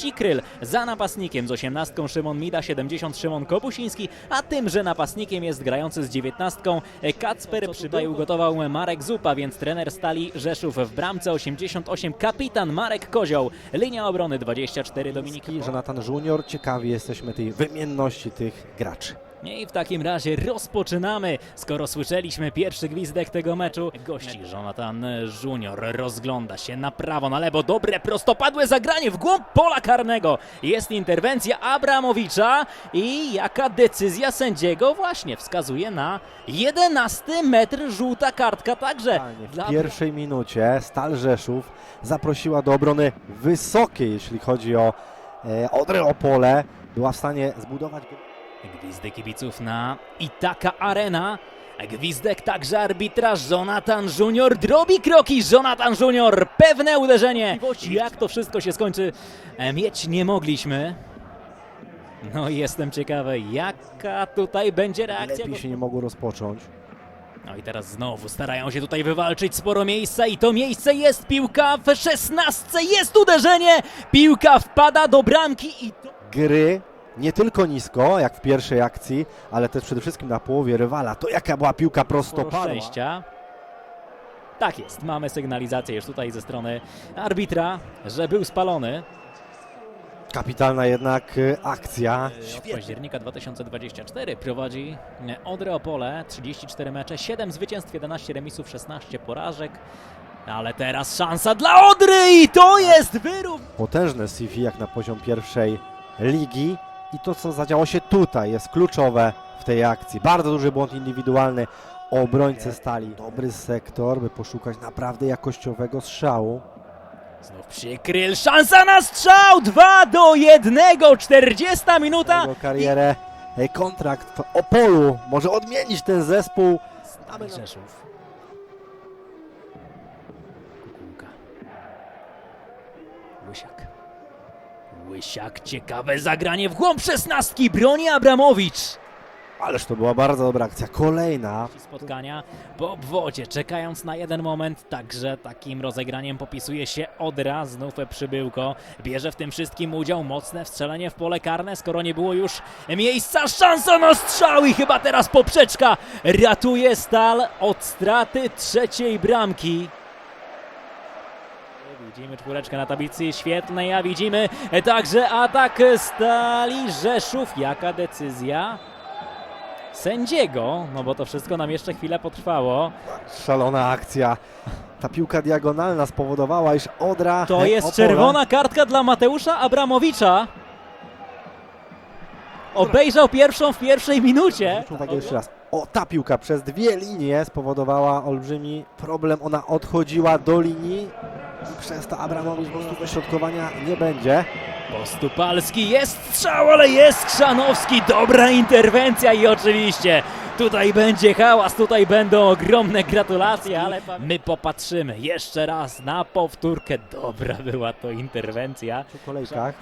Psikryl. Za napastnikiem z 18 Szymon Mida, 70 Szymon Kopusiński, a tymże napastnikiem jest grający z 19 Kacper Przybaj ugotował Marek Zupa, więc trener Stali Rzeszów w bramce 88 kapitan Marek Kozioł. Linia obrony 24 Dominik Jonathan Junior. Ciekawi jesteśmy tej wymienności tych graczy. I w takim razie rozpoczynamy. Skoro słyszeliśmy pierwszy gwizdek tego meczu, gości Jonathan Junior rozgląda się na prawo, na lewo. Dobre, prostopadłe zagranie w głąb pola karnego. Jest interwencja Abramowicza i jaka decyzja sędziego właśnie wskazuje na 11 metr żółta kartka także. W dla- pierwszej minucie Stal Rzeszów zaprosiła do obrony wysokiej, jeśli chodzi o e, Odrę Opole. Była w stanie zbudować... Gwizdek kibiców na Itaka Arena. Gwizdek także arbitraż Jonathan Junior. Drobi kroki Jonathan Junior. Pewne uderzenie. Jak to wszystko się skończy, e, mieć nie mogliśmy. No i jestem ciekawy, jaka tutaj będzie reakcja. Lepiej się nie mogło rozpocząć. No i teraz znowu starają się tutaj wywalczyć sporo miejsca i to miejsce jest piłka w szesnastce. Jest uderzenie. Piłka wpada do bramki i to... Gry nie tylko nisko, jak w pierwszej akcji, ale też przede wszystkim na połowie rywala. To jaka była piłka prostopadła. szczęścia. Tak jest, mamy sygnalizację już tutaj ze strony arbitra, że był spalony. Kapitalna jednak e, akcja. Od października 2024 prowadzi Odre Opole, 34 mecze, 7 zwycięstw, 11 remisów, 16 porażek. Ale teraz szansa dla Odry i to jest wyrób. Potężne CV jak na poziom pierwszej ligi. I to, co zadziało się tutaj, jest kluczowe w tej akcji. Bardzo duży błąd indywidualny obrońcy stali. Dobry sektor, by poszukać naprawdę jakościowego strzału. Znów przykryl, szansa na strzał, 2 do 1, 40 minuta. Jego karierę, e, kontrakt w Opolu może odmienić ten zespół. Stary Rzeszów. Łysiak. Łysiak, ciekawe zagranie w głąb szesnastki, broni Abramowicz. Ależ to była bardzo dobra akcja. Kolejna. Spotkania po obwodzie, czekając na jeden moment, także takim rozegraniem popisuje się Odra, znów przybyłko. Bierze w tym wszystkim udział, mocne wstrzelenie w pole karne, skoro nie było już miejsca, szansa na strzał i chyba teraz poprzeczka ratuje Stal od straty trzeciej bramki. Widzimy czwóreczkę na tablicy świetnej, a widzimy także atak Stali Rzeszów. Jaka decyzja? Sędziego, no bo to wszystko nam jeszcze chwilę potrwało. Szalona akcja. Ta piłka diagonalna spowodowała, iż Odra. To jest Opola- czerwona kartka dla Mateusza Abramowicza. Obejrzał pierwszą w pierwszej minucie. Tak jeszcze raz. O, ta piłka przez dwie linie spowodowała olbrzymi problem. Ona odchodziła do linii przez to Abramowicz po prostu dośrodkowania nie będzie. Postupalski jest strzał, ale jest Krzanowski. Dobra interwencja i oczywiście tutaj będzie hałas, tutaj będą ogromne gratulacje, ale my popatrzymy jeszcze raz na powtórkę. Dobra była to interwencja. W kolejkach.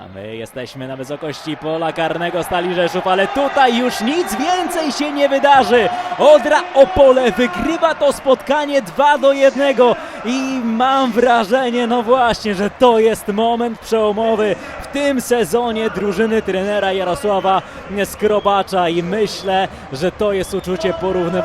A my jesteśmy na wysokości pola karnego Stali Rzeszów, ale tutaj już nic więcej się nie wydarzy. Odra Opole wygrywa to spotkanie 2 do 1 i mam wrażenie, no właśnie, że to jest moment przełomowy w tym sezonie drużyny trenera Jarosława Skrobacza i myślę, że to jest uczucie porównywane.